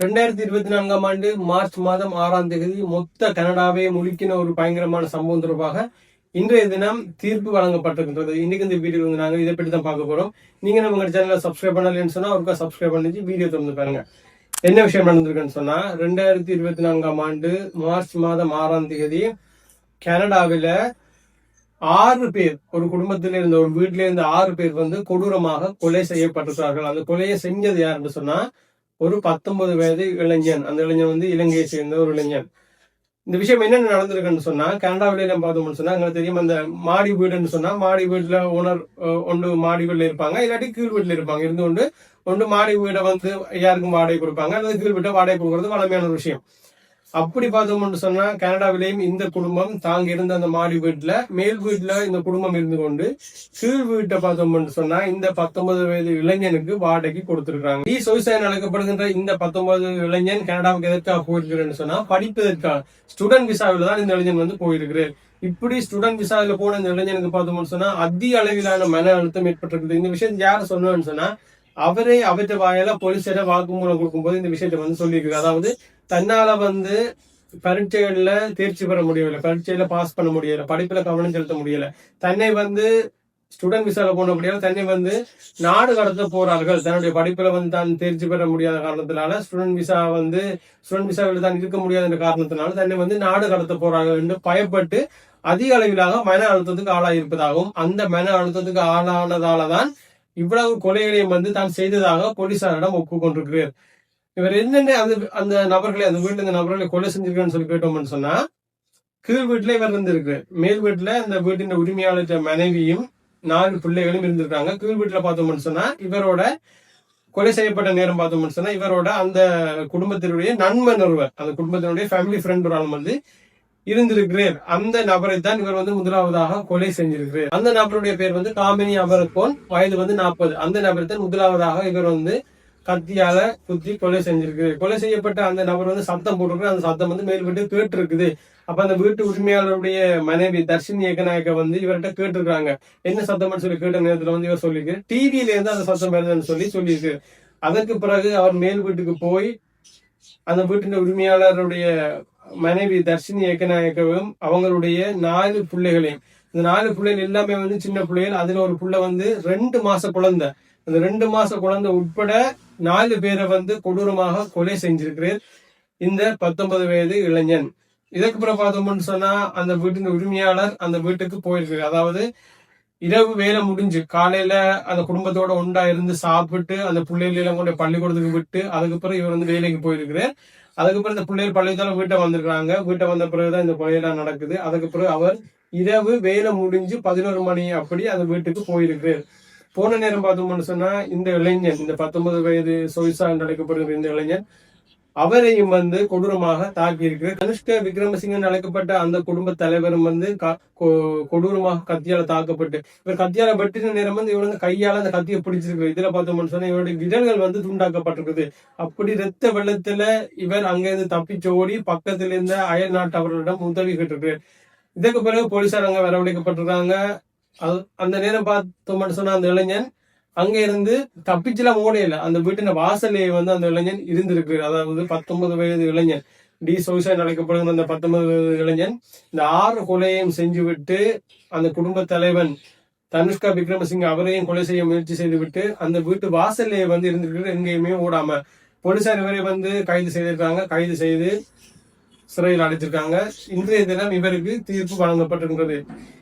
ரெண்டாயிரத்தி இருபத்தி நான்காம் ஆண்டு மார்ச் மாதம் ஆறாம் தேதி மொத்த கனடாவை முழுக்கின ஒரு பயங்கரமான சம்பவம் தொடர்பாக இன்றைய தினம் தீர்ப்பு வழங்கப்பட்டிருக்கின்றது இன்னைக்கு இந்த வீடியோ வந்து நாங்கள் இதை பற்றி தான் பார்க்க போறோம். நீங்க நம்ம சேனலை சப்ஸ்கிரைப் பண்ணலன்னு சொன்னா அவருக்கு சப்ஸ்கிரைப் பண்ணிச்சு வீடியோ திறந்து பாருங்க. என்ன விஷயம் நடந்திருக்குன்னு சொன்னா ரெண்டாயிரத்தி இருபத்தி நான்காம் ஆண்டு மார்ச் மாதம் ஆறாம் தேதி கனடாவில ஆறு பேர் ஒரு குடும்பத்தில் இருந்த ஒரு வீட்டில இருந்து ஆறு பேர் வந்து கொடூரமாக கொலை செய்யப்பட்டிருக்கிறார்கள். அந்த கொலையை செஞ்சது யாருன்னு சொன்னா ஒரு பத்தொன்பது வயது இளைஞன். அந்த இளைஞன் வந்து இலங்கையை சேர்ந்த ஒரு இளைஞன். இந்த விஷயம் என்னென்ன நடந்திருக்குன்னு சொன்னா கனடாவில எல்லாம் பார்த்தோம்னு சொன்னா எங்களுக்கு தெரியும் அந்த மாடி வீடுன்னு சொன்னா மாடி வீட்டுல ஓனர் ஒன்று மாடி வீட்டுல இருப்பாங்க இல்லாட்டி கீழ் வீட்டுல இருப்பாங்க. இருந்து கொண்டு ஒன்று மாடி வீடை வந்து யாருக்கும் வாடகை கொடுப்பாங்க அல்லது கீழ் வீட்டை வாடகை கொடுக்கறது வளமையான ஒரு விஷயம். அப்படி பார்த்தோம்னு சொன்னா கனடாவிலேயும் இந்த குடும்பம் தாங்க இருந்த அந்த மாடி வீட்டுல மேல் வீட்டுல இந்த குடும்பம் இருந்து கொண்டு கீழ் வீட்டை பார்த்தோம்னு சொன்னா இந்த பத்தொன்பது வயது இளைஞனுக்கு வாடகைக்கு கொடுத்திருக்காங்க டி சொய்சாயன் அழைக்கப்படுகின்ற இந்த பத்தொன்பது இளைஞன் கனடாவுக்கு எதற்காக போயிருக்கிறேன்னு சொன்னா படிப்பதற்காக. ஸ்டூடெண்ட் விசாவில் தான் இந்த இளைஞன் வந்து போயிருக்கிறார். இப்படி ஸ்டூடெண்ட் விசாவில் போன இந்த இளைஞனுக்கு பார்த்தோம்னு சொன்னா அதிக அளவிலான மன அழுத்தம் ஏற்பட்டிருக்குது இந்த விஷயம் யார் சொன்னோன்னு சொன்னா அவரே அவற்ற வாயில போலீஸிட வாக்குமூலம் கொடுக்கும்போது இந்த விஷயத்தை வந்து சொல்லியிருக்கு அதாவது தன்னால வந்து பரீட்சைகள்ல தேர்ச்சி பெற முடியல பரீட்சையில பாஸ் பண்ண முடியல படிப்புல கவனம் செலுத்த முடியல தன்னை வந்து ஸ்டூடெண்ட் விசால போன முடியாது தன்னை வந்து நாடு கடத்த போறார்கள். தன்னுடைய படிப்புல வந்து தான் தேர்ச்சி பெற முடியாத காரணத்தினால ஸ்டூடெண்ட் விசா வந்து ஸ்டூடெண்ட் விசாவில் தான் இருக்க முடியாத என்ற காரணத்தினால தன்னை வந்து நாடு கடத்த போறார்கள் என்று பயப்பட்டு அதிக அளவிலாக மன அழுத்தத்துக்கு ஆளாக இருப்பதாகவும் அந்த மன அழுத்தத்துக்கு ஆளானதால தான் இவ்வளவு கொலைகளையும் வந்து தான் செய்ததாக போலீசாரிடம் ஒப்புக்கொண்டிருக்கிறார் இவர் என்னென்ன அந்த அந்த நபர்களை அந்த வீட்டில் இந்த நபர்களை கொலை செஞ்சிருக்கான்னு சொல்லி கேட்டோம்னு சொன்னா கீழ் வீட்டுல இவர் இருந்திருக்கிறார். மேல் வீட்டுல இந்த வீட்டின் உரிமையாளர் மனைவியும் நாலு பிள்ளைகளும் இருந்திருக்காங்க. கீழ் வீட்டுல பார்த்தோம்னு சொன்னா இவரோட கொலை செய்யப்பட்ட நேரம் பார்த்தோம்னு சொன்னா இவரோட அந்த குடும்பத்தினுடைய நண்பன் ஒருவர் அந்த குடும்பத்தினுடைய ஃபேமிலி ஃப்ரெண்ட் ஒரு ஆள் வந்து இருந்திருக்கிறேன். அந்த நபரை தான் இவர் வந்து முதலாவதாக கொலை செஞ்சிருக்கிறார். அந்த நபருடைய பேர் வந்து காமினி அமரக்கோன் வயது வந்து நாற்பது. அந்த நபரை தான் முதலாவதாக இவர் வந்து கத்தியால குத்தி கொலை செஞ்சிருக்கு கொலை செய்யப்பட்ட அந்த நபர் வந்து சத்தம் போட்டிருக்கு அந்த சத்தம் வந்து மேல்பட்டு கேட்டு இருக்குது அப்ப அந்த வீட்டு உரிமையாளருடைய மனைவி தர்ஷினி ஏகநாயக்க வந்து இவர்கிட்ட கேட்டிருக்காங்க என்ன சத்தம்னு சொல்லி கேட்ட நேரத்துல வந்து இவர் சொல்லியிருக்கு டிவியில இருந்து அந்த சத்தம் வருதுன்னு சொல்லி சொல்லியிருக்கு. அதற்கு பிறகு அவர் மேல் வீட்டுக்கு போய் அந்த வீட்டின் உரிமையாளருடைய மனைவி தர்ஷினி ஏகநாயக்கவும் அவங்களுடைய நாலு பிள்ளைகளையும். இந்த நாலு பிள்ளைகள் எல்லாமே வந்து சின்ன பிள்ளைகள். அதுல ஒரு பிள்ளை வந்து ரெண்டு மாச குழந்தை. அந்த ரெண்டு மாச குழந்தை உட்பட நாலு பேரை வந்து கொடூரமாக கொலை செஞ்சிருக்கிறார். இந்த பத்தொன்பது வயது இளைஞன். இதற்கு பிறகு பார்த்தோம்னு சொன்னா அந்த வீட்டின் உரிமையாளர் அந்த வீட்டுக்கு போயிருக்கு அதாவது இரவு வேலை முடிஞ்சு காலையில அந்த குடும்பத்தோட ஒண்டா இருந்து சாப்பிட்டு அந்த பிள்ளைகள் எல்லாம் கொண்டு பள்ளிக்கூடத்துக்கு விட்டு அதுக்கு பிறகு இவர் வந்து வேலைக்கு போயிருக்கிறார். அதுக்கு பிறகு இந்த பிள்ளைகள் பள்ளியத்தால வீட்டை வந்திருக்காங்க வீட்டை வந்த பிறகுதான் இந்த கொலையெல்லாம் நடக்குது. அதுக்கு பிறகு அவர் இரவு வேலை முடிஞ்சு பதினோரு மணி அப்படி அந்த வீட்டுக்கு போயிருக்கிறார். போன நேரம் பார்த்தோம்னு சொன்னா இந்த இளைஞன் இந்த பத்தொன்பது வயது சொய்சா என்று அழைக்கப்படுகிற இந்த இளைஞன் அவரையும் வந்து கொடூரமாக தாக்கியிருக்கு கனிஷ்க விக்ரமசிங்கன் அழைக்கப்பட்ட அந்த குடும்ப தலைவரும் வந்து கொ- கொடூரமாக கத்தியால தாக்கப்பட்டு இவர் கத்தியால வெட்டின நேரம் வந்து இவர் வந்து கையால அந்த கத்தியை பிடிச்சிருக்கு இதுல பார்த்தோம்னு சொன்னா இவருடைய விரல்கள் வந்து துண்டாக்கப்பட்டிருக்குது. அப்படி ரத்த வெள்ளத்துல இவர் அங்கிருந்து தப்பிச்சு ஓடி பக்கத்துல இருந்த அயல் நாட்டவர்களிடம் உதவி கேட்டிருக்கிறார் இதற்கு பிறகு போலீசார் அங்க வரவழைக்கப்பட்டிருக்காங்க. அந்த நேரம் பார்த்தோம்னு சொன்னா அந்த இளைஞன் அங்க இருந்து தப்பிச்சுலாம் ஓடையில அந்த வீட்டின வாசலே வந்து அந்த இளைஞன் இருந்திருக்கு அதாவது பத்தொன்பது வயது இளைஞன். டி சோசா அழைக்கப்படுகிற அந்த பத்தொன்பது வயது இளைஞன் இந்த ஆறு கொலையையும் செஞ்சு விட்டு அந்த குடும்ப தலைவன் தனுஷ்கா விக்ரமசிங்க அவரையும் கொலை செய்ய முயற்சி செய்து விட்டு அந்த வீட்டு வாசல்லையே வந்து இருந்திருக்கு எங்கேயுமே ஓடாம. போலீசார் இவரை வந்து கைது செய்திருக்காங்க. கைது செய்து சிறையில் அடைச்சிருக்காங்க இன்றைய தினம் இவருக்கு தீர்ப்பு வழங்கப்பட்டிருக்கிறது.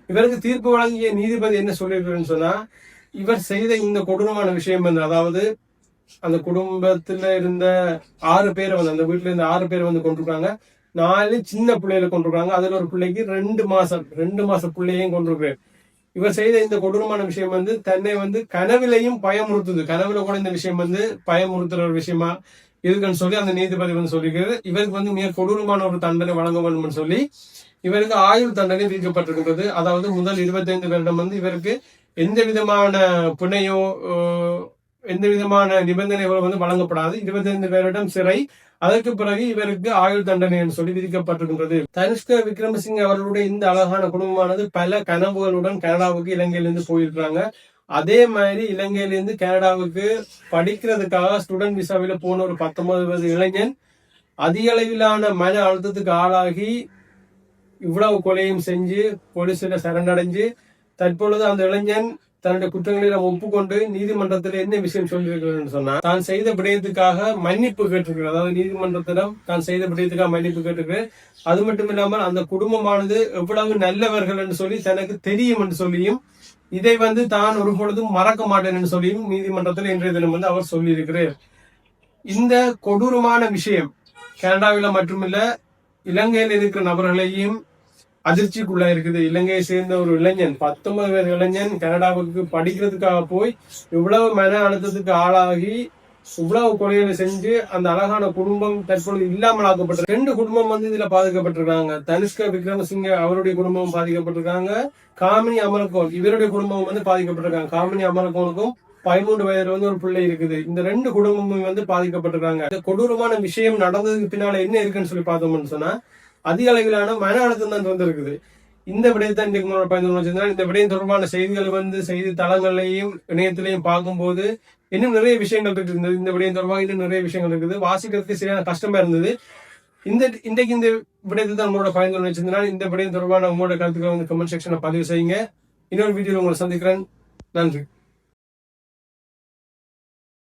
இவருக்கு தீர்ப்பு வழங்கிய நீதிபதி என்ன சொல்லியிருக்கிறேன்னு சொன்னா இவர் செய்த இந்த கொடூரமான விஷயம் வந்து அதாவது அந்த குடும்பத்துல இருந்த ஆறு பேரை வந்து அந்த வீட்டுல இருந்த ஆறு பேரை வந்து கொண்டிருக்காங்க நாலு சின்ன பிள்ளைகளை கொண்டிருக்காங்க அதுல ஒரு பிள்ளைக்கு ரெண்டு மாசம் ரெண்டு மாசம் பிள்ளையையும் கொண்டிருக்கிறார் இவர் செய்த இந்த கொடூரமான விஷயம் வந்து தன்னை வந்து கனவிலையும் பயமுறுத்துது. கனவுல கூட இந்த விஷயம் வந்து பயமுறுத்துற ஒரு விஷயமா இருக்குன்னு சொல்லி அந்த நீதிபதி வந்து சொல்லிக்கிறது இவருக்கு வந்து மிக கொடூரமான ஒரு தண்டனை வழங்க வேண்டும்னு சொல்லி இவருக்கு ஆயுள் தண்டனை விதிக்கப்பட்டிருக்கின்றது அதாவது முதல் இருபத்தைந்து வருடம் வந்து இவருக்கு எந்த விதமான புனையோ எந்த விதமான நிபந்தனைகளோ வந்து வழங்கப்படாது. இருபத்தைந்து வருடம் சிறை. அதற்கு பிறகு இவருக்கு ஆயுள் தண்டனை என்று சொல்லி விதிக்கப்பட்டிருக்கின்றது தனுஷ்க விக்ரமசிங்க அவர்களுடைய இந்த அழகான குடும்பமானது பல கனவுகளுடன் கனடாவுக்கு இலங்கையிலிருந்து போயிருக்கிறாங்க. அதே மாதிரி இலங்கையிலிருந்து கனடாவுக்கு படிக்கிறதுக்காக ஸ்டூடெண்ட் விசாவில போன ஒரு பத்தொன்பது வயது இளைஞன் அதிக அளவிலான மன அழுத்தத்துக்கு ஆளாகி இவ்வளவு கொலையும் செஞ்சு போலீஸில் சரணடைஞ்சு தற்பொழுது அந்த இளைஞன் தன்னுடைய குற்றங்களிடம் ஒப்புக்கொண்டு நீதிமன்றத்தில் என்ன விஷயம் சொல்லியிருக்கிறேன் சொன்னா தான் செய்த விடயத்துக்காக மன்னிப்பு கேட்டிருக்கிறார். அதாவது நீதிமன்றத்திடம் தான் செய்த விடயத்துக்காக மன்னிப்பு கேட்டிருக்கிறேன் அது மட்டும் இல்லாமல் அந்த குடும்பமானது எவ்வளவு நல்லவர்கள் என்று சொல்லி தனக்கு தெரியும் என்று சொல்லியும் இதை வந்து தான் ஒரு பொழுதும் மறக்க மாட்டேன் என்று சொல்லியும் நீதிமன்றத்தில் இன்றைய தினம் வந்து அவர் சொல்லியிருக்கிறார். இந்த கொடூரமான விஷயம் கனடாவில மட்டுமில்ல இலங்கையில் இருக்கிற நபர்களையும் அதிர்ச்சிக்குள்ள இருக்குது. இலங்கையை சேர்ந்த ஒரு இளைஞன் பத்தொன்பது பேர் இளைஞன் கனடாவுக்கு படிக்கிறதுக்காக போய் இவ்வளவு மன அழுத்தத்துக்கு ஆளாகி இவ்வளவு கொலைகளை செஞ்சு அந்த அழகான குடும்பம் தற்பொழுது இல்லாமல் ஆக்கப்பட்ட ரெண்டு குடும்பம் வந்து இதுல பாதிக்கப்பட்டிருக்காங்க. தனுஷ்க விக்ரமசிங்க அவருடைய குடும்பம் பாதிக்கப்பட்டிருக்காங்க. காமினி அமரகோன் இவருடைய குடும்பம் வந்து பாதிக்கப்பட்டிருக்காங்க. காமினி அமரகோனுக்கும் பதிமூன்று வயதுல வந்து ஒரு பிள்ளை இருக்குது. இந்த ரெண்டு குடும்பமும் வந்து பாதிக்கப்பட்டிருக்காங்க. இந்த கொடூரமான விஷயம் நடந்ததுக்கு பின்னால என்ன இருக்குன்னு சொல்லி பார்த்தோம்னு சொன்னா அதிக அளவிலான மன அழுத்தம் தான் வந்திருக்குது. இந்த விடயத்தை இன்றைக்கு உங்களோட பயந்து வச்சிருந்தா இந்த விடயம் தொடர்பான செய்திகள் வந்து செய்தி தளங்களையும் இணையத்திலையும் பார்க்கும்போது இன்னும் நிறைய விஷயங்கள் இருக்குது. இந்த- விடயம் தொடர்பாக இன்னும் நிறைய விஷயங்கள் இருக்குது. வாசிக்கிறதுக்கு சரியான கஷ்டமா இருந்தது. இந்த இன்றைக்கு இந்த விடயத்தை தான் உங்களோட பயந்து வச்சிருந்தா இந்த விடயம் தொடர்பான உங்களோட கருத்துக்களை வந்து கமெண்ட் செக்ஷனை பதிவு செய்யுங்க. இன்னொரு வீடியோவில் உங்களை சந்திக்கிறேன். நன்றி.